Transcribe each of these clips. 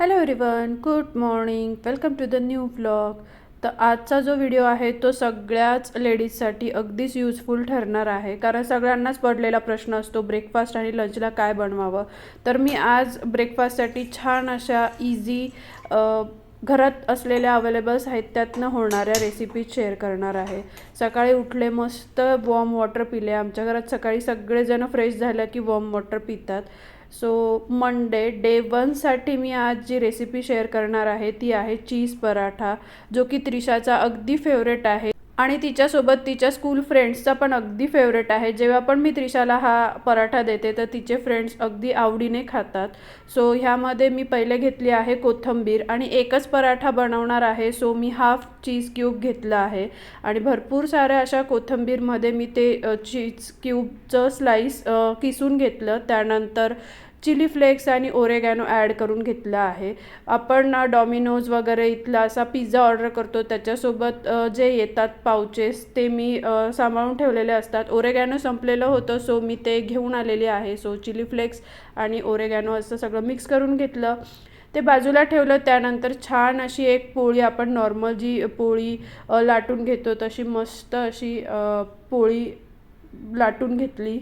Hello everyone good morning welcome to the new blog तर आजचा जो व्हिडिओ आहे तो सगळ्याच लेडीजसाठी अगदीच यूजफुल ठरणार आहे. कारण सगळ्यांनाच पडलेला प्रश्न असतो ब्रेकफास्ट आणि लंचला काय बनवावं? तर मी आज ब्रेकफास्टसाठी छान अशा इझी घरात असलेल्या अवेलेबल साहित्यातनं होणाऱ्या रेसिपी शेअर करणार आहे. सकाळी उठले मस्त वॉर्म वॉटर पिले. आमच्या घरात सकाळी सगळेजण फ्रेश झालं की वॉर्म वॉटर पितात. सो मंडे डे वनसाठी मी आज जी रेसिपी शेअर करणार आहे ती आहे चीज पराठा जो की त्रिशाचा अगदी फेवरेट आहे. आणि तिच्यासोबत तिच्या स्कूल फ्रेंड्सचा पण अगदी फेवरेट आहे. जेव्हा पण मी त्रिशाला हा पराठा देते तर तिचे फ्रेंड्स अगदी आवडीने खातात. सो ह्यामध्ये मी पहिले घेतली आहे कोथंबीर आणि एकच पराठा बनवणार आहे. सो मी हाफ चीज क्यूब घेतलं आहे. आणि भरपूर साऱ्या अशा कोथंबीरमध्ये मी ते चीज क्यूबचं स्लाईस किसून घेतलं. त्यानंतर चिली फ्लेक्स आणि ओरेगॅनो ॲड करून घेतलं आहे. आपण डॉमिनोज वगैरे इथला असा पिझ्झा ऑर्डर करतो. त्याच्यासोबत जे येतात पाउचेस ते मी सांभाळून ठेवलेले असतात. ओरेगॅनो संपलेलं होतं सो मी ते घेऊन आलेले आहे. सो चिली फ्लेक्स आणि ओरेगॅनो असं सगळं मिक्स करून घेतलं. ते बाजूला ठेवलं. त्यानंतर छान अशी एक पोळी आपण नॉर्मल जी पोळी लाटून घेतो तशी मस्त अशी पोळी लाटून घेतली.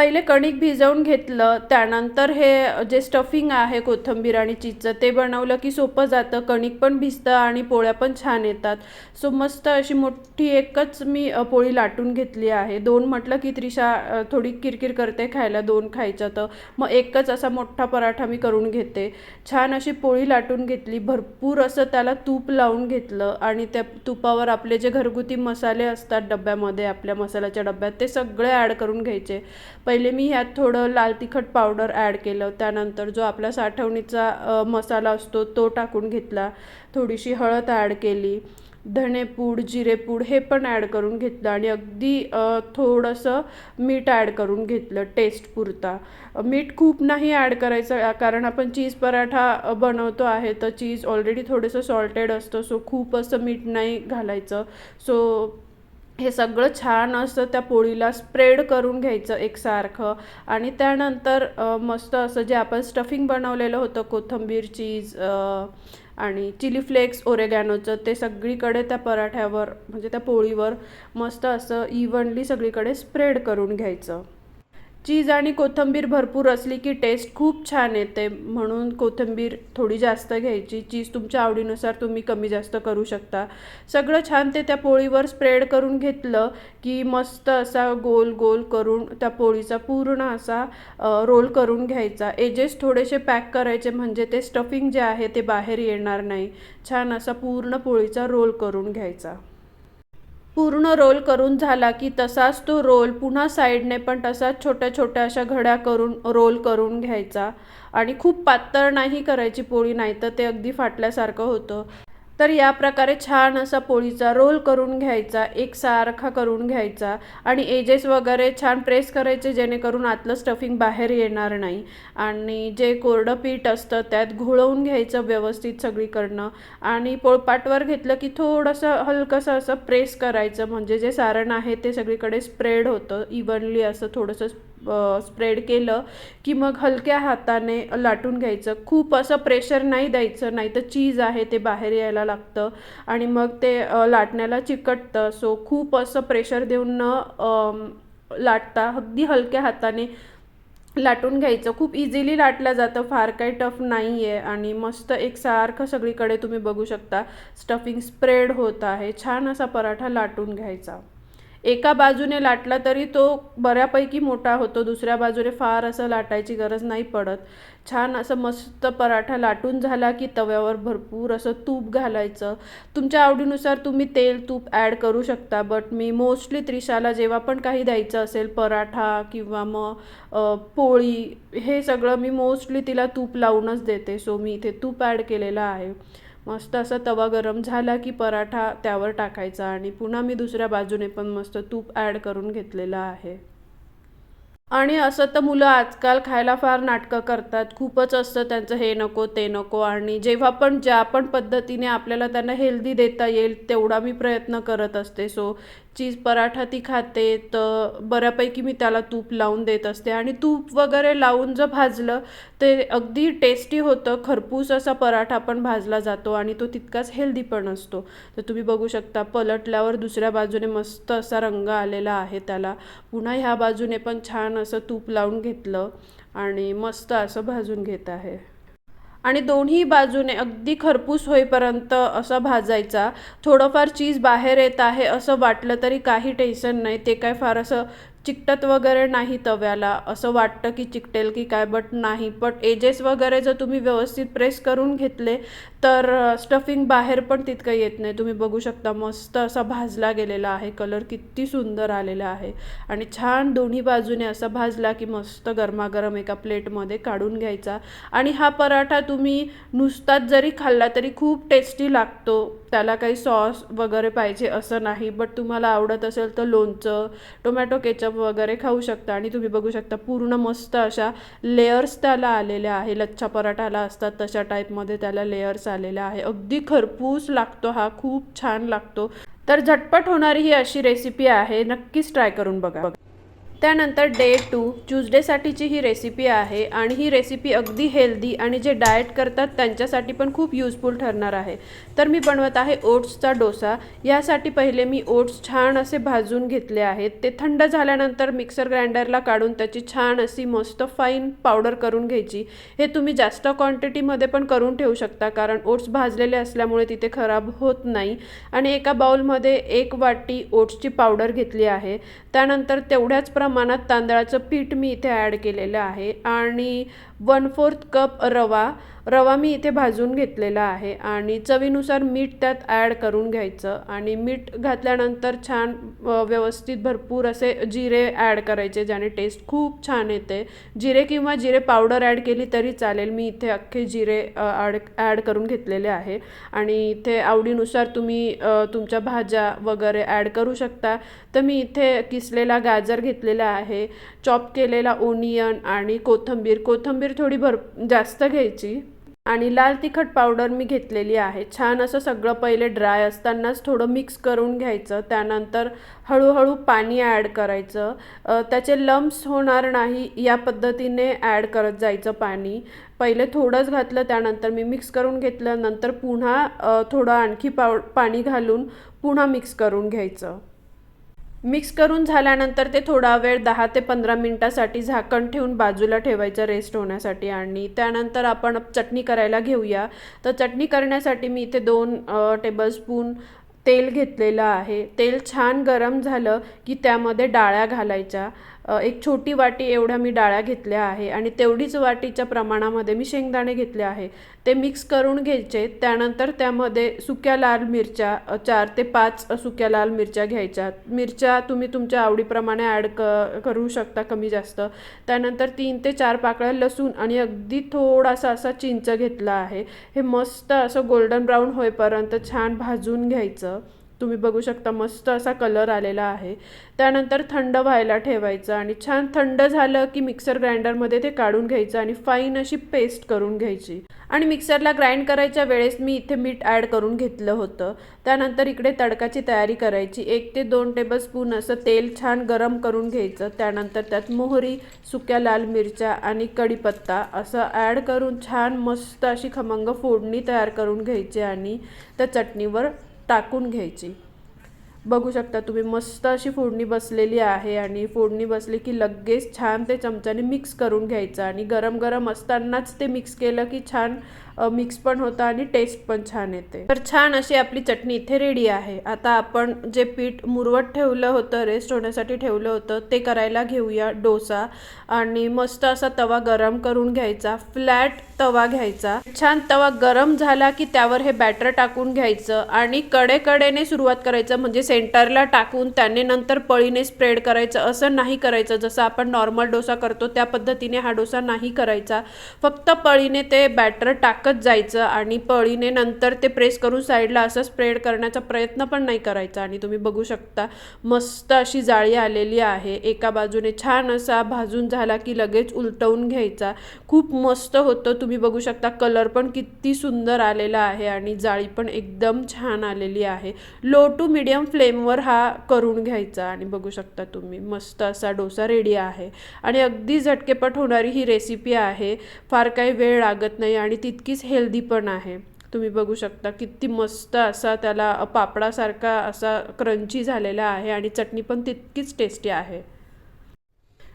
पहिले कणिक भिजवून घेतलं त्यानंतर हे जे स्टफिंग आहे कोथिंबीर आणि चीजचं ते बनवलं की सोपं जातं. कणिक पण भिजतं आणि पोळ्या पण छान येतात. सो मस्त अशी मोठी एकच मी पोळी लाटून घेतली आहे. दोन म्हटलं की त्रिशा थोडी किरकिर करते खायला दोन खायचं तर. मग एकच असा मोठा पराठा मी करून घेते. छान अशी पोळी लाटून घेतली. भरपूर असं त्याला तूप लावून घेतलं आणि त्या तुपावर आपले जे घरगुती मसाले असतात डब्यामध्ये आपल्या मसाल्याच्या डब्यात ते सगळे ॲड करून घ्यायचे. पहिले मी ह्यात थोडं लाल तिखट पावडर ॲड केलं. त्यानंतर जो आपला साठवणीचा मसाला असतो तो टाकून घेतला. थोडीशी हळद ॲड केली. धणेपूड जिरेपूड हे पण ॲड करून घेतलं आणि अगदी थोडंसं मीठ ॲड करून घेतलं टेस्ट पुरता. मीठ खूप नाही ॲड करायचं कारण आपण चीज पराठा बनवतो आहे तर चीज ऑलरेडी थोडंसं सॉल्टेड असतं सो खूप असं मीठ नाही घालायचं. सो हे सगळं छान असं त्या पोळीला स्प्रेड करून घ्यायचं एकसारखं. आणि त्यानंतर मस्त असं जे आपण स्टफिंग बनवलेलं होतं कोथिंबीर चीज आणि चिली फ्लेक्स ओरेगॅनोचं ते सगळीकडे त्या पराठ्यावर म्हणजे त्या पोळीवर मस्त असं इव्हनली सगळीकडे स्प्रेड करून घ्यायचं. चीज आणि कोथिंबीर भरपूर असली की टेस्ट खूप छान येते. म्हणून कोथिंबीर थोडी जास्त घ्यायची. चीज तुमच्या आवडीनुसार तुम्ही कमी जास्त करू शकता. सगळं छान ते त्या पोळीवर स्प्रेड करून घेतलं की मस्त असा गोल गोल करून त्या पोळीचा पूर्ण असा रोल करून घ्यायचा. एजेस थोडेसे पॅक करायचे म्हणजे ते स्टफिंग जे आहे ते बाहेर येणार नाही. छान असा पूर्ण पोळीचा रोल करून घ्यायचा. पूर्ण रोल करून झाला की तसाच तो रोल पुन्हा साईडने पण तसाच छोट्या छोट्या अशा घड्या करून रोल करून घ्यायचा. आणि खूप पातळ नाही करायची पोळी नाही तर ते अगदी फाटल्यासारखं होतं. तर या प्रकारे छान असा पोळीचा रोल करून घ्यायचा एकसारखा करून घ्यायचा आणि एजेस वगैरे छान प्रेस करायचे जेणेकरून आतलं स्टफिंग बाहेर येणार नाही. आणि जे कोरडं पीठ असतं त्यात घोळवून घ्यायचं व्यवस्थित सगळीकडनं आणि पोळपाटवर घेतलं की थोडंसं हलकंसं असं प्रेस करायचं. म्हणजे जे सारण आहे ते सगळीकडे स्प्रेड होतं इव्हनली असं थोडंसं स्प्रेड केलं की मग हलक्या हाताने लाटून घ्यायचं. खूप असं प्रेशर नाही द्यायचं नाही तर चीज आहे ते बाहेर यायला लागतं आणि मग ते लाटण्याला चिकटतं. सो खूप असं प्रेशर देऊन न लाटता अगदी हलक्या हाताने लाटून घ्यायचं. खूप इझिली लाटलं जातं. फार काही टफ नाही आहे आणि मस्त एकसारखं सगळीकडे तुम्ही बघू शकता. स्टफिंग स्प्रेड होत आहे. छान असा पराठा लाटून घ्यायचा. एका बाजूने लाटला तरी तो बऱ्यापैकी मोठा होतो दुसऱ्या बाजूने फार असं लाटायची गरज नाही पडत. छान असं मस्त पराठा लाटून झाला की तव्यावर भरपूर असं तूप घालायचं. तुमच्या आवडीनुसार तुम्ही तेल तूप ॲड करू शकता बट मी मोस्टली त्रिशाला जेव्हा पण काही द्यायचं असेल पराठा किंवा मग पोळी हे सगळं मी मोस्टली तिला तूप लावूनच देते. सो मी इथे तूप ॲड केलेलं आहे. मस्त असा तवा गरम झाला की पराठा त्यावर टाकायचा आणि पुन्हा मी दुसऱ्या बाजूने पण मस्त तूप ॲड करून घेतलेलं आहे. आणि असं तर मुलं आजकाल खायला फार नाटकं करतात. खूपच असतं त्यांचं हे नको ते नको आणि जेव्हा पण ज्या पण पद्धतीने आपल्याला त्यांना हेल्दी देता येईल तेवढा मी प्रयत्न करत असते. सो चीज पराठा ती खाते तर बऱ्यापैकी मी त्याला तूप लावून देत असते. आणि तूप वगैरे लावून जर भाजलं ते अगदी टेस्टी होतं. खरपूस असा पराठा पण भाजला जातो आणि तो तितकाच हेल्दी पण असतो. तर तुम्ही बघू शकता पलटल्यावर दुसऱ्या बाजूने मस्त असा रंग आलेला आहे त्याला. पुन्हा ह्या बाजूने पण छान असं तूप लावून घेतलं आणि मस्त असं भाजून घेत आहे. आणि दोन्ही बाजूने अगदी खरपूस होईपर्यंत असं भाजायचा. थोडंफार चीज बाहेर येत आहे असं वाटलं तरी काही टेन्शन नाही. ते काय फार असं चिकटत वगैरे नाही तव्याला. असं वाटतं की चिकटेल की काय बट नाही. बट एजेस वगैरे जर तुम्ही व्यवस्थित प्रेस करून घेतले तर स्टफिंग बाहेर पण तितकं येत नाही. तुम्ही बघू शकता मस्त असा भाजला गेलेला आहे. कलर किती सुंदर आलेला आहे. आणि छान दोन्ही बाजूने असा भाजला की मस्त गरमागरम एका प्लेटमध्ये काढून घ्यायचा. आणि हा पराठा तुम्ही नुसताच जरी खाल्ला तरी खूप टेस्टी लागतो. त्याला काही सॉस वगैरे पाहिजे असं नाही बट तुम्हाला आवडत असेल तर लोणचं टोमॅटो केचप वगैरे खाऊ शकता. आणि तुम्ही बघू शकता पूर्ण मस्त अशा लेयर्स त्याला आलेल्या आहे. लच्छा पराठाला असतात तशा टाईपमध्ये त्याला लेयर्स आलेल्या आहे. अगदी खरपूस लागतो हा खूप छान लागतो. तर झटपट होणारी ही अशी रेसिपी आहे. नक्कीच ट्राय करून बघा. त्यानंतर डे टू ट्यूजडेसाठीची ही रेसिपी आहे आणि ही रेसिपी अगदी हेल्दी आणि जे डाएट करतात त्यांच्यासाठी पण खूप युजफुल ठरणार आहे. तर मी बनवत आहे ओट्सचा डोसा. यासाठी पहिले मी ओट्स छान असे भाजून घेतले आहेत. ते थंड झाल्यानंतर मिक्सर ग्राइंडरला काढून त्याची छान अशी मस्त फाईन पावडर करून घ्यायची. हे तुम्ही जास्त क्वांटिटीमध्ये पण करून ठेवू शकता कारण ओट्स भाजलेले असल्यामुळे तिथे खराब होत नाही. आणि एका बाउलमध्ये एक वाटी ओट्सची पावडर घेतली आहे. त्यानंतर तेवढ्याच प्रमाणात तांदळाचं पीठ मी इथे ॲड केलेलं आहे. आणि वन फोर्थ कप रवा. रवा मी इथे भाजून घेतलेला आहे आणि चवीनुसार मीठ त्यात ॲड करून घ्यायचं आणि मीठ घातल्यानंतर छान व्यवस्थित भरपूर असे जिरे ॲड करायचे ज्याने टेस्ट खूप छान येते. जिरे किंवा जिरे पावडर ॲड केली तरी चालेल. मी इथे अख्खे जिरे ॲड ॲड करून घेतलेले आहे. आणि इथे आवडीनुसार तुम्ही तुमच्या भाज्या वगैरे ॲड करू शकता. तर मी इथे किसलेला गाजर घेतलेला आहे. चॉप केलेला ओनियन आणि कोथंबीर. कोथंबीर थोडी भर जास्त घ्यायची. आणि लाल तिखट पावडर मी घेतलेली आहे. छान असं सगळं पहिले ड्राय असतानाच थोडं मिक्स करून घ्यायचं. त्यानंतर हळूहळू पाणी ॲड करायचं. त्याचे लम्स होणार नाही या पद्धतीने ॲड करत जायचं पाणी. पहिले थोडंच घातलं त्यानंतर मी मिक्स करून घेतलं. नंतर पुन्हा थोडं आणखी पाव पाणी घालून पुन्हा मिक्स करून घ्यायचं. मिक्स करून झाल्यानंतर ते थोडा वेळ दहा ते पंधरा मिनटासाठी झाकण ठेवून बाजूला ठेवायचं रेस्ट होण्यासाठी. आणि त्यानंतर आपण चटणी करायला घेऊया. तर चटणी करण्यासाठी मी इथे दोन टेबलस्पून तेल घेतलेलं आहे. तेल छान गरम झालं की त्यामध्ये डाळ्या घालायच्या. एक छोटी वाटी एवढ्या मी डाळ्या घेतल्या आहे आणि तेवढीच वाटीच्या प्रमाणामध्ये मी शेंगदाणे घेतले आहे. ते मिक्स करून घ्यायचे त्यानंतर त्यामध्ये सुक्या लाल मिरच्या चार ते पाच सुक्या लाल मिरच्या घ्यायच्या. मिरच्या तुम्ही तुमच्या आवडीप्रमाणे ॲड क करू शकता कमी जास्त. त्यानंतर तीन ते चार पाकळ्या लसूण आणि अगदी थोडासा असा चिंच घेतला आहे. हे मस्त असं गोल्डन ब्राऊन होईपर्यंत छान भाजून घ्यायचं. तुम्ही बघू शकता मस्त असा कलर आलेला आहे. त्यानंतर थंड व्हायला ठेवायचं आणि छान थंड झालं की मिक्सर ग्राइंडरमध्ये ते काढून घ्यायचं आणि फाईन अशी पेस्ट करून घ्यायची. आणि मिक्सरला ग्राइंड करायच्या वेळेस मी इथे मीठ ॲड करून घेतलं होतं. त्यानंतर इकडे तडकाची तयारी करायची. एक ते दोन टेबल स्पून असं तेल छान गरम करून घ्यायचं. त्यानंतर त्यात मोहरी सुक्या लाल मिरच्या आणि कढीपत्ता असं ॲड करून छान मस्त अशी खमंग फोडणी तयार करून घ्यायची आणि त्या चटणीवर टाकून घ्यायची. बघू शकता तुम्ही मस्त अशी फोडणी बसलेली आहे आणि फोडणी बसली की लगेच छान ते चमच्याने मिक्स करून घ्यायचं आणि गरम गरम असतानाच ते मिक्स केलं की छान मिक्स पण होतं आणि टेस्ट पण छान येते. तर छान अशी आपली चटणी इथे रेडी आहे. आता आपण जे पीठ मुरवत ठेवलं होतं रेस्ट होण्यासाठी ठेवलं होतं ते करायला घेऊया डोसा आणि मस्त असा तवा गरम करून घ्यायचा फ्लॅट तवा घ्यायचा. छान तवा गरम झाला की त्यावर हे बॅटर टाकून घ्यायचं आणि कडेकडेने सुरुवात करायचं म्हणजे सेंटरला टाकून त्याने नंतर पळीने स्प्रेड करायचं असं नाही करायचं. जसं आपण नॉर्मल डोसा करतो त्या पद्धतीने हा डोसा नाही करायचा. फक्त पळीने ते बॅटर टाकत टाकत जायचं आणि पळीने नंतर ते प्रेस करून साईडला असं स्प्रेड करण्याचा प्रयत्न पण नाही करायचा. आणि तुम्ही बघू शकता मस्त अशी जाळी आलेली आहे. एका बाजूने छान असा भाजून झाला की लगेच उलटवून घ्यायचा. खूप मस्त होतं. तुम्ही बघू शकता कलर पण किती सुंदर आलेला आहे आणि जाळी पण एकदम छान आलेली आहे. लो टू मिडियम फ्लेमवर हा करून घ्यायचा आणि बघू शकता तुम्ही मस्त असा डोसा रेडी आहे. आणि अगदी झटकेपट होणारी ही रेसिपी आहे. फार काही वेळ लागत नाही आणि तितकीच हेल्दी पण आहे. तुम्ही बघू शकता किती मस्त असा त्याला पापडासारखा असा क्रंची झालेला आहे आणि चटणी पण तितकीच टेस्टी आहे.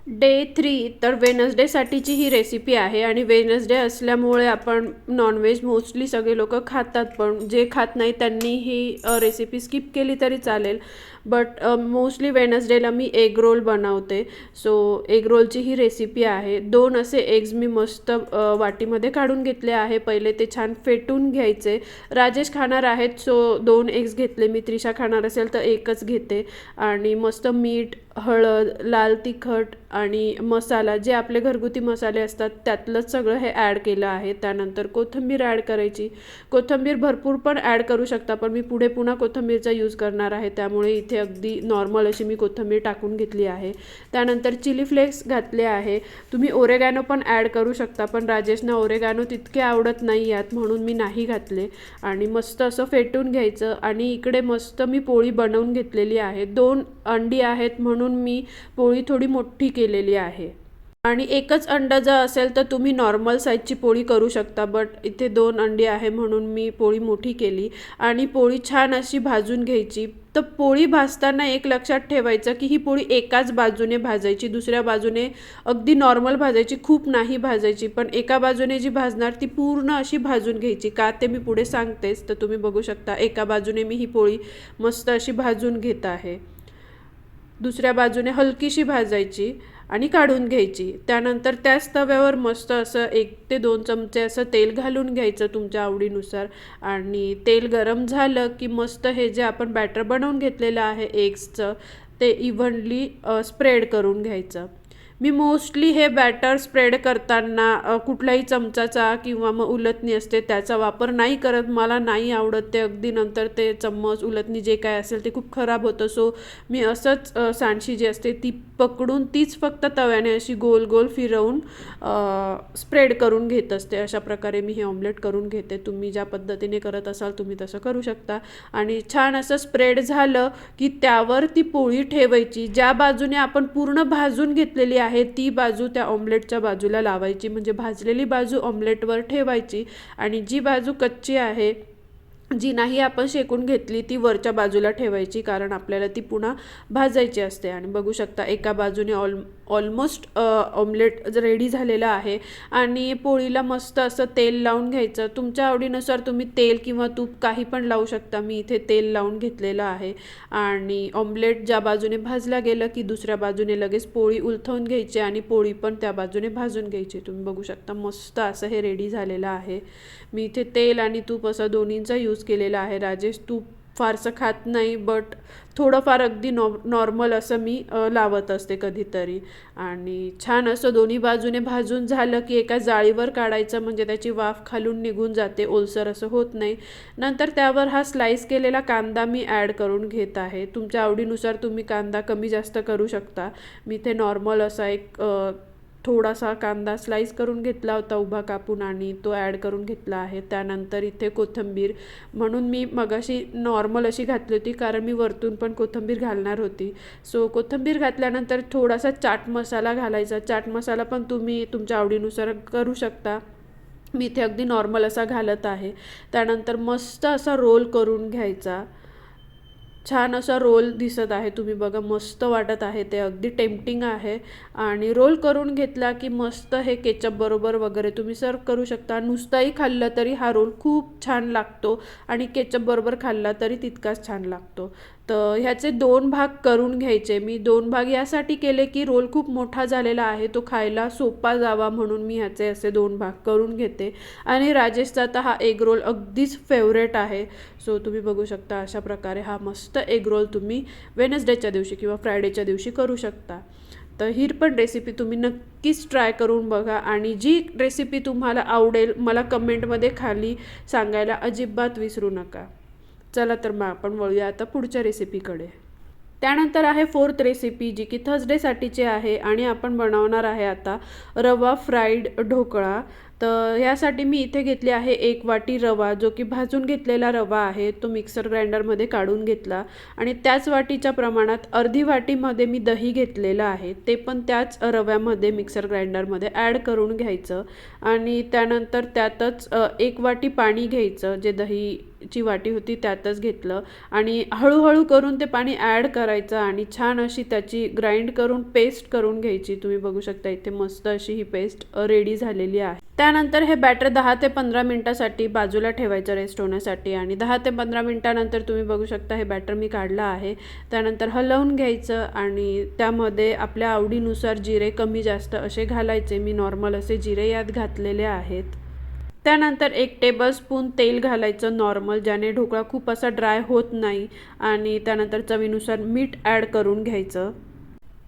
डे थ्री तर वेनसडेसाठीची ही रेसिपी आहे आणि वेनसडे असल्यामुळे आपण नॉनव्हेज मोस्टली सगळे लोक खातात पण जे खात नाही त्यांनी ही रेसिपी स्किप केली तरी चालेल. बट मोस्टली वेनसडेला मी एग रोल बनवते. सो एग रोलची ही रेसिपी आहे. दोन असे एग्ज मी मस्त वाटीमध्ये काढून घेतले आहे. पहिले ते छान फेटून घ्यायचे. राजेश खाणार आहेत सो दोन एग्ज घेतले. मी त्रिशा खाणार असेल तर एकच घेते. आणि मस्त मीठ हळद लाल तिखट आणि मसाला जे आपले घरगुती मसाले असतात त्यातलंच सगळं हे ॲड केलं आहे. त्यानंतर कोथिंबीर ॲड करायची. कोथिंबीर भरपूर पण ॲड करू शकता पण मी पुढे पुन्हा कोथिंबीरचा यूज करणार आहे. त्यामुळे इथे अगदी नॉर्मल अशी मी कोथिंबीर टाकून घेतली आहे. त्यानंतर चिली फ्लेक्स घातले आहे. तुम्ही ओरेगॅनो पण ॲड करू शकता पण राजेशना ओरेगॅनो तितके आवडत नाही यात म्हणून मी नाही घातले. आणि मस्त असं फेटून घ्यायचं. आणि इकडे मस्त मी पोळी बनवून घेतलेली आहे. दोन अंडी आहेत म्हणून म्हणून मी पोळी थोडी मोठी केलेली आहे. आणि एकच अंडा जर असेल तर तुम्ही नॉर्मल साईजची पोळी करू शकता बट इथे दोन अंडी आहे म्हणून मी पोळी मोठी केली. आणि पोळी छान अशी भाजून घ्यायची. तर पोळी भाजताना एक लक्षात ठेवायचं की ही पोळी एकाच बाजूने भाजायची दुसऱ्या बाजूने अगदी नॉर्मल भाजायची खूप नाही भाजायची पण एका बाजूने जी भाजणार ती पूर्ण अशी भाजून घ्यायची. का ते मी पुढे सांगतेच तर तुम्ही बघू शकता एका बाजूने मी ही पोळी मस्त अशी भाजून घेत आहे. दुसऱ्या बाजूने हलकीशी भाजायची आणि काढून घ्यायची. त्यानंतर त्याच तव्यावर मस्त असं एक ते दोन चमचे असं तेल घालून घ्यायचं तुमच्या आवडीनुसार. आणि तेल गरम झालं की मस्त हे जे आपण बॅटर बनवून घेतलेलं आहे एग्सचं ते इव्हनली स्प्रेड करून घ्यायचं. मी मोस्टली हे बॅटर स्प्रेड करताना कुठल्याही चमचाचा किंवा मग उलटणी असते त्याचा वापर नाही करत. मला नाही आवडत ते. अगदी नंतर ते चम्मच उलटणी जे काय असेल ते खूप खराब होतं. सो मी असंच सांडशी जी असते ती पकडून तीच फक्त तव्याने अशी गोल गोल फिरवून स्प्रेड करून घेत असते. अशा प्रकारे मी हे ऑमलेट करून घेते. तुम्ही ज्या पद्धतीने करत असाल तुम्ही तसं करू शकता. आणि छान असं स्प्रेड झालं की त्यावर ती पोळी ठेवायची. ज्या बाजूने आपण पूर्ण भाजून घेतलेली आहे ती बाजू त्या ऑमलेटच्या बाजूला लावायची. म्हणजे भाजलेली बाजू ऑमलेटवर ठेवायची आणि जी बाजू कच्ची आहे जी नाही आपण शेकून घेतली ती वरच्या बाजूला ठेवायची कारण आपल्याला ती पुन्हा भाजायची असते. आणि बघू शकता एका बाजूने ऑल ऑलमोस्ट ऑमलेट रेडी झालेलं आहे आणि पोळीला मस्त असं तेल लावून घ्यायचं तुमच्या आवडीनुसार तुम्ही तेल किंवा तूप काही पण लावू शकता. मी इथे तेल लावून घेतलेलं आहे आणि ऑमलेट ज्या बाजूने भाजला गेलं की दुसऱ्या बाजूने लगेच पोळी उलथवून घ्यायची आणि पोळी पण त्या बाजूने भाजून घ्यायची. तुम्ही बघू शकता मस्त असं हे रेडी झालेलं आहे. मी इथे तेल आणि तूप असं दोन्हींचा यूज केलेला आहे. राजेश तूप फारसं खात नाही बट थोडंफार अगदी नॉ नॉर्मल असं मी लावत असते कधीतरी. आणि छान असं दोन्ही बाजूने भाजून झालं की एका जाळीवर काढायचं म्हणजे त्याची वाफ खालून निघून जाते ओलसर असं होत नाही. नंतर त्यावर हा स्लाईस केलेला कांदा मी ॲड करून घेत आहे. तुमच्या आवडीनुसार तुम्ही कांदा कमी जास्त करू शकता. मी ते नॉर्मल असा एक थोडासा कांदा स्लाईस करून घेतला होता उभा कापून आणि तो ॲड करून घेतला आहे. त्यानंतर इथे कोथिंबीर. म्हणून मी मगाशी नॉर्मल अशी घातली होती कारण मी वरतून पण कोथिंबीर घालणार होती. सो कोथिंबीर घातल्यानंतर थोडासा चाट मसाला घालायचा. चाट मसाला पण तुम्ही तुमच्या आवडीनुसार करू शकता. मी इथे अगदी नॉर्मल असा घालत आहे. त्यानंतर मस्त असा रोल करून घ्यायचा. छान असा रोल दिसत आहे. तुम्ही बघा मस्त वाटत आहे ते. अगदी टेम्पटिंग आहे. आणि रोल करून घेतला की मस्त हे केचप बरोबर वगैरे तुम्ही सर्व करू शकता. नुसताही खाल्लं तरी हा रोल खूप छान लागतो. आणि केचप बरोबर खाल्ला तरी तितकाच छान लागतो. तर ह्याचे दोन भाग करून घ्यायचे. मी दोन भाग यासाठी केले की रोल खूप मोठा झालेला आहे. तो खायला सोपा जावा म्हणून मी ह्याचे असे दोन भाग करून घेते. आणि राजेशचा तर हा एग रोल अगदीच फेवरेट आहे. सो तुम्ही बघू शकता अशा प्रकारे हा मस्त एग रोल तुम्ही वेनसडेच्या दिवशी किंवा फ्रायडेच्या दिवशी करू शकता. तर ही पण रेसिपी तुम्ही नक्कीच ट्राय करून बघा. आणि जी रेसिपी तुम्हाला आवडेल मला कमेंटमध्ये खाली सांगायला अजिबात विसरू नका. चला तर मग आपण वळूया आता पुढच्या रेसिपीकडे त्यानंतर आहे फोर्थ रेसिपी जी की थर्सडेसाठीची आहे आणि आपण बनवणार आहे आता रवा फ्राईड ढोकळा. तर यासाठी मी इथे घेतली आहे एक वाटी रवा जो की भाजून घेतलेला रवा आहे तो मिक्सर ग्राइंडरमध्ये काढून घेतला. आणि त्याच वाटीच्या प्रमाणात अर्धी वाटीमध्ये मी दही घेतलेलं आहे ते पण त्याच रव्यामध्ये मिक्सर ग्राइंडरमध्ये ॲड करून घ्यायचं. आणि त्यानंतर त्यातच एक वाटी पाणी घ्यायचं जे दहीची वाटी होती त्यातच घेतलं. आणि हळूहळू करून ते पाणी ॲड करायचं आणि छान अशी त्याची ग्राइंड करून पेस्ट करून घ्यायची. तुम्ही बघू शकता इथे मस्त अशी ही पेस्ट रेडी झालेली आहे. त्यानंतर हे बॅटर दहा ते पंधरा मिनटासाठी बाजूला ठेवायचं रेस्ट होण्यासाठी आणि दहा ते पंधरा मिनटानंतर तुम्ही बघू शकता हे बॅटर मी काढलं आहे. त्यानंतर हलवून घ्यायचं आणि त्यामध्ये आपल्या आवडीनुसार जिरे कमी जास्त असे घालायचे. मी नॉर्मल असे जिरे यात घातलेले आहेत. त्यानंतर एक टेबलस्पून तेल घालायचं नॉर्मल ज्याने ढोकळा खूप असा ड्राय होत नाही. आणि त्यानंतर चवीनुसार मीठ ॲड करून घ्यायचं.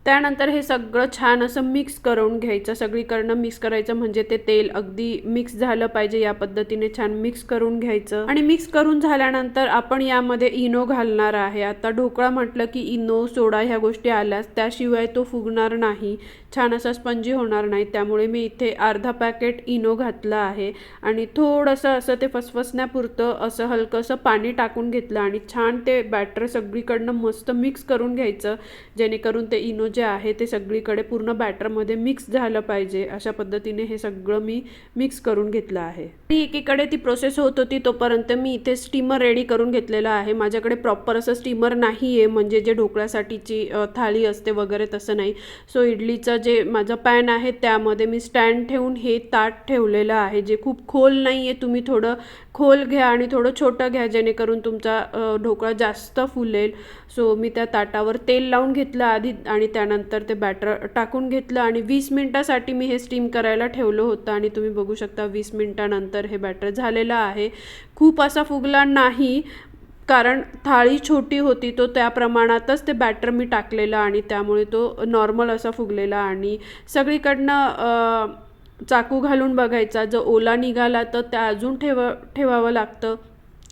त्यानंतर हे सगळं छान असं मिक्स करून घ्यायचं. सगळीकडनं मिक्स करायचं म्हणजे ते तेल अगदी मिक्स झालं पाहिजे या पद्धतीने छान मिक्स करून घ्यायचं. आणि मिक्स करून झाल्यानंतर आपण यामध्ये इनो घालणार आहे. आता ढोकळा म्हटलं की इनो सोडा ह्या गोष्टी आल्यास त्याशिवाय तो फुगणार नाही. छान असा स्पंजी होणार नाही. त्यामुळे मी इथे अर्धा पॅकेट इनो घातलं आहे. आणि थोडंसं असं ते फसफसण्यापुरतं असं हलकंसं पाणी टाकून घेतलं आणि छान ते बॅटर सगळीकडनं मस्त मिक्स करून घ्यायचं. जेणेकरून ते इनो जे आहे ते सगळीकडे पूर्ण बॅटरमध्ये मिक्स झालं पाहिजे. अशा पद्धतीने हे सगळं मी मिक्स करून घेतलं आहे. आणि एकीकडे ती प्रोसेस होत होती तोपर्यंत मी इथे स्टीमर रेडी करून घेतलेलं आहे. माझ्याकडे प्रॉपर असं स्टीमर नाही आहे म्हणजे जे ढोकळ्यासाठीची थाळी असते वगैरे तसं नाही. सो इडलीचं जे माझं पॅन आहे त्यामध्ये मी स्टँड ठेवून हे ताट ठेवलेलं आहे जे खूप खोल नाही आहे तुम्ही थोडं खोल घ्या आणि थोडं छोटं घ्या जेणेकरून तुमचा ढोकळा जास्त फुलेल. सो मी त्या ताटावर तेल लावून घेतलं आधी आणि त्यानंतर ते बॅटर टाकून घेतलं आणि वीस मिनटासाठी मी हे स्टीम करायला ठेवलं होतं आणि तुम्ही बघू शकता वीस मिनटानंतर हे बॅटर झालेलं आहे. खूप असा फुगला नाही कारण थाळी छोटी होती तो त्या प्रमाणातच ते बॅटर मी टाकलेलं आणि त्यामुळे तो नॉर्मल असा फुगलेला आणि सगळीकडनं चाकू घालून बघायचा जर ओला निघाला तर त्या अजून ठेव ठेवावं लागतं.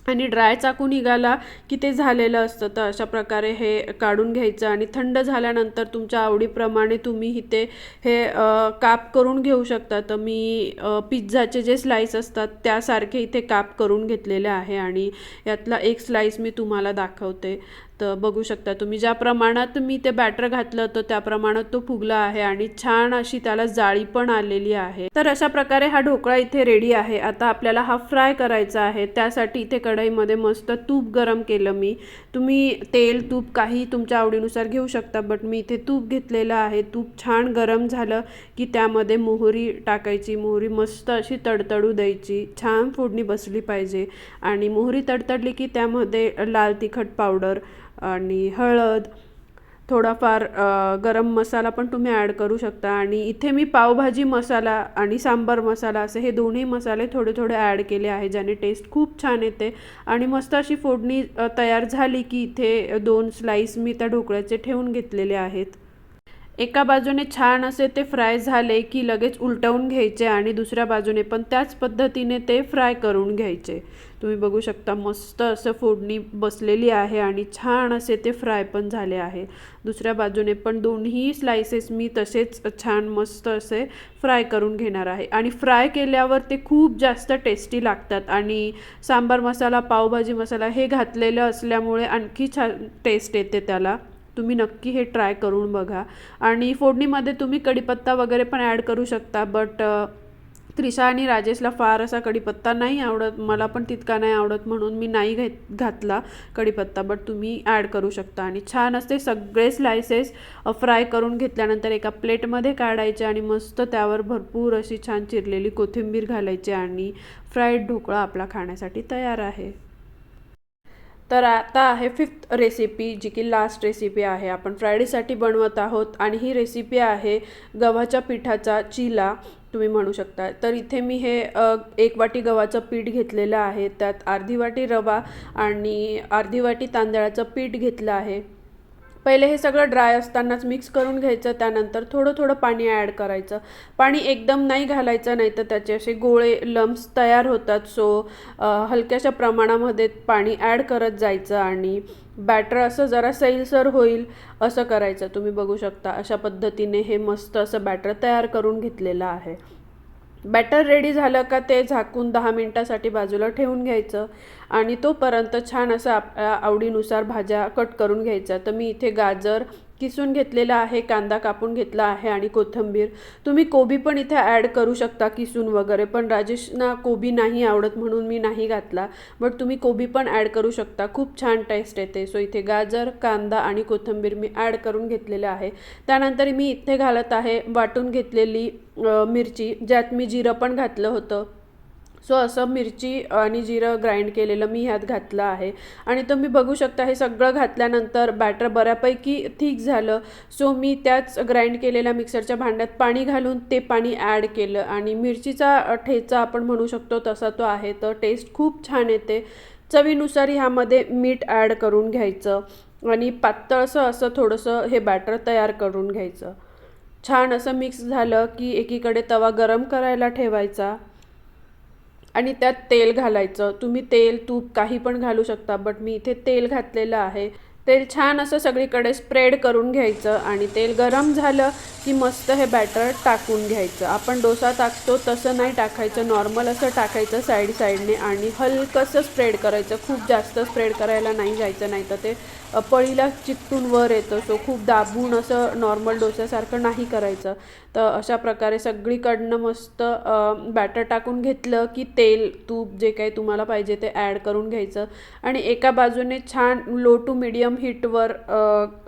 आणि ड्राय चाकू निघाला की ते झालेलं असतं. तर अशा प्रकारे हे काढून घ्यायचं आणि थंड झाल्यानंतर तुमच्या आवडीप्रमाणे तुम्ही इथे हे काप करून घेऊ शकता. तर मी पिझ्झाचे जे स्लाईस असतात त्यासारखे इथे काप करून घेतलेले आहे आणि यातला एक स्लाईस मी तुम्हाला दाखवते. तर बघू शकता तुम्ही. ज्या प्रमाणात मी ते बॅटर घातलं होतं त्या प्रमाणात तो फुगला आहे आणि छान अशी त्याला जाळी पण आलेली आहे. तर अशा प्रकारे हा ढोकळा इथे रेडी आहे. आता आपल्याला हा फ्राय करायचा आहे. त्यासाठी इथे कढईमध्ये मस्त तूप गरम केलं मी. तुम्ही तेल तूप काही तुमच्या आवडीनुसार घेऊ शकता बट मी इथे तूप घेतलेलं आहे. तूप छान गरम झालं की त्यामध्ये मोहरी टाकायची मोहरी मस्त अशी तडतडू द्यायची छान फोडणी बसली पाहिजे. आणि मोहरी तडतडली की त्यामध्ये लाल तिखट पावडर आणि हळद थोडाफार गरम मसाला पण तुम्ही ॲड करू शकता. आणि इथे मी पावभाजी मसाला आणि सांबार मसाला असे हे दोन्ही मसाले थोडे थोडे ॲड केले आहे ज्याने टेस्ट खूप छान येते. आणि मस्त अशी फोडणी तयार झाली की इथे दोन स्लाईस मी त्या ढोकळ्याचे ठेवून घेतलेले आहेत. एका बाजूने छान असे ते फ्राय झाले की लगेच उलटवून घ्यायचे आणि दुसऱ्या बाजूने पण त्याच पद्धतीने ते फ्राय करून घ्यायचे. तुम्ही बघू शकता मस्त असं फोडणी बसलेली आहे आणि छान असे ते फ्राय पण झाले आहे. दुसऱ्या बाजूने पण दोन्ही स्लायसेस मी तसेच छान मस्त असे फ्राय करून घेणार आहे. आणि फ्राय केल्यावर ते खूप जास्त टेस्टी लागतात आणि सांबार मसाला पावभाजी मसाला हे घातलेलं असल्यामुळे आणखी छान टेस्ट येते त्याला. तुम्ही नक्की हे ट्राय करून बघा. आणि फोडणीमध्ये तुम्ही कढीपत्ता वगैरे पण ॲड करू शकता बट त्रिशा आणि राजेशला फार असा कढीपत्ता नाही आवडत मला पण तितका नाही आवडत म्हणून मी नाही घेत घातला कढीपत्ता बट तुम्ही ॲड करू शकता. आणि छान असते सगळे स्लायसेस फ्राय करून घेतल्यानंतर एका प्लेटमध्ये काढायचे आणि मस्त त्यावर भरपूर अशी छान चिरलेली कोथिंबीर घालायची आणि फ्राईड ढोकळा आपला खाण्यासाठी तयार आहे. तर आता आहे फिफ्थ रेसिपी जी की लास्ट रेसिपी आहे. आपण फ्रायडेसाठी बनवत आहोत आणि ही रेसिपी आहे गव्हाच्या पिठाचा चिला. तुम्ही म्हणू शकता. तर इथे मी हे एक वाटी गव्हाचं पीठ घेतलेलं आहे. त्यात अर्धी वाटी रवा आणि अर्धी वाटी तांदळाचं पीठ घेतलं आहे. पहिले हे सगळं ड्राय असतानाच मिक्स करून घ्यायचं त्यानंतर थोडं थोडं पाणी ॲड करायचं. पाणी एकदम नाही घालायचं नाही तर त्याचे असे गोळे लम्स तयार होतात. सो हलक्याशा प्रमाणामध्ये पाणी ॲड करत जायचं आणि बॅटर असं जरा सैलसर होईल असं करायचं. तुम्ही बघू शकता अशा पद्धतीने हे मस्त असं बॅटर तयार करून घेतलेलं आहे. बॅटर रेडी झालं का ते झाकून दहा मिनटासाठी बाजूला ठेवून घ्यायचं. आणि तोपर्यंत छान असं आपल्या आवडीनुसार भाज्या कट करून घ्यायच्या. तर मी इथे गाजर किसून घेतलेला आहे कांदा कापून घेतला आहे आणि कोथिंबीर. तुम्ही कोबी पण इथे ॲड करू शकता किसून वगैरे पण राजेशना कोबी नाही आवडत म्हणून मी नाही घातला. बट तुम्ही कोबी पण ॲड करू शकता. खूप छान टेस्ट येते. सो इथे गाजर कांदा आणि कोथिंबीर मी ॲड करून घेतलेले आहे. त्यानंतर मी इथे घालत आहे वाटून घेतलेली मिरची ज्यात मी जिरं पण घातलं होतं. सो असं मिरची आणि जिरं ग्राइंड केलेलं मी ह्यात घातलं आहे. आणि तुम्ही बघू शकता हे सगळं घातल्यानंतर बॅटर बऱ्यापैकी थिक झालं. सो मी त्याच ग्राइंड केलेल्या मिक्सरच्या भांड्यात पाणी घालून ते पाणी ॲड केलं. आणि मिरचीचा ठेचा आपण म्हणू शकतो तसा तो आहे. तर टेस्ट खूप छान येते. चवीनुसार ह्यामध्ये मीठ ॲड करून घ्यायचं. आणि पातळसं असं थोडंसं हे बॅटर तयार करून घ्यायचं. छान असं मिक्स झालं की एकीकडे तवा गरम करायला ठेवायचा. आणि त्यात तेल घालायचं. तुम्ही तेल तूप काही पण घालू शकता बट मी इथे तेल घातलेलं आहे. तेल छान असं सगळीकडे स्प्रेड करून घ्यायचं आणि तेल गरम झालं की मस्त हे बॅटर टाकून घ्यायचं. आपण डोसा टाकतो तसं नाही टाकायचं. नॉर्मल असं टाकायचं साईड साईडने आणि हलकंसं स्प्रेड करायचं. खूप जास्त स्प्रेड करायला नाही जायचं नाही तर ते पळीला चिकटून वर येतं. सो खूप दाबून असं नॉर्मल डोस्यासारखं नाही करायचं. तर अशा प्रकारे सगळीकडनं मस्त बॅटर टाकून घेतलं की तेल तूप जे काही तुम्हाला पाहिजे ते ॲड करून घ्यायचं. आणि एका बाजूने छान लो टू मिडियम हीटवर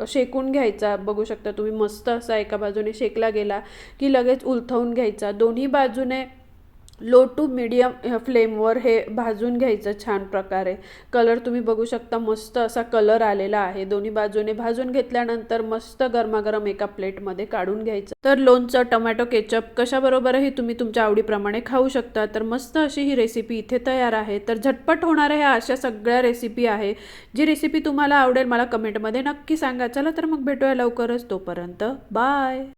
शेकून घ्यायचा. बघू शकता तुम्ही मस्त असा एका बाजूने शेकला गेला की लगेच उलथवून घ्यायचा. दोन्ही बाजूने लो टू मिडियम फ्लेमवर हे भाजून घ्यायचं छान प्रकारे. कलर तुम्ही बघू शकता मस्त असा कलर आलेला आहे. दोन्ही बाजूने भाजून घेतल्यानंतर मस्त गरमागरम एका प्लेटमध्ये काढून घ्यायचं. तर लोणचं टमॅटो केचप कशाबरोबरही तुम्ही तुमच्या आवडीप्रमाणे खाऊ शकता. तर मस्त अशी ही रेसिपी इथे तयार आहे. तर झटपट होणाऱ्या ह्या अशा सगळ्या रेसिपी आहे. जी रेसिपी तुम्हाला आवडेल मला कमेंटमध्ये नक्की सांगा. चला तर मग भेटूया लवकरच. तोपर्यंत बाय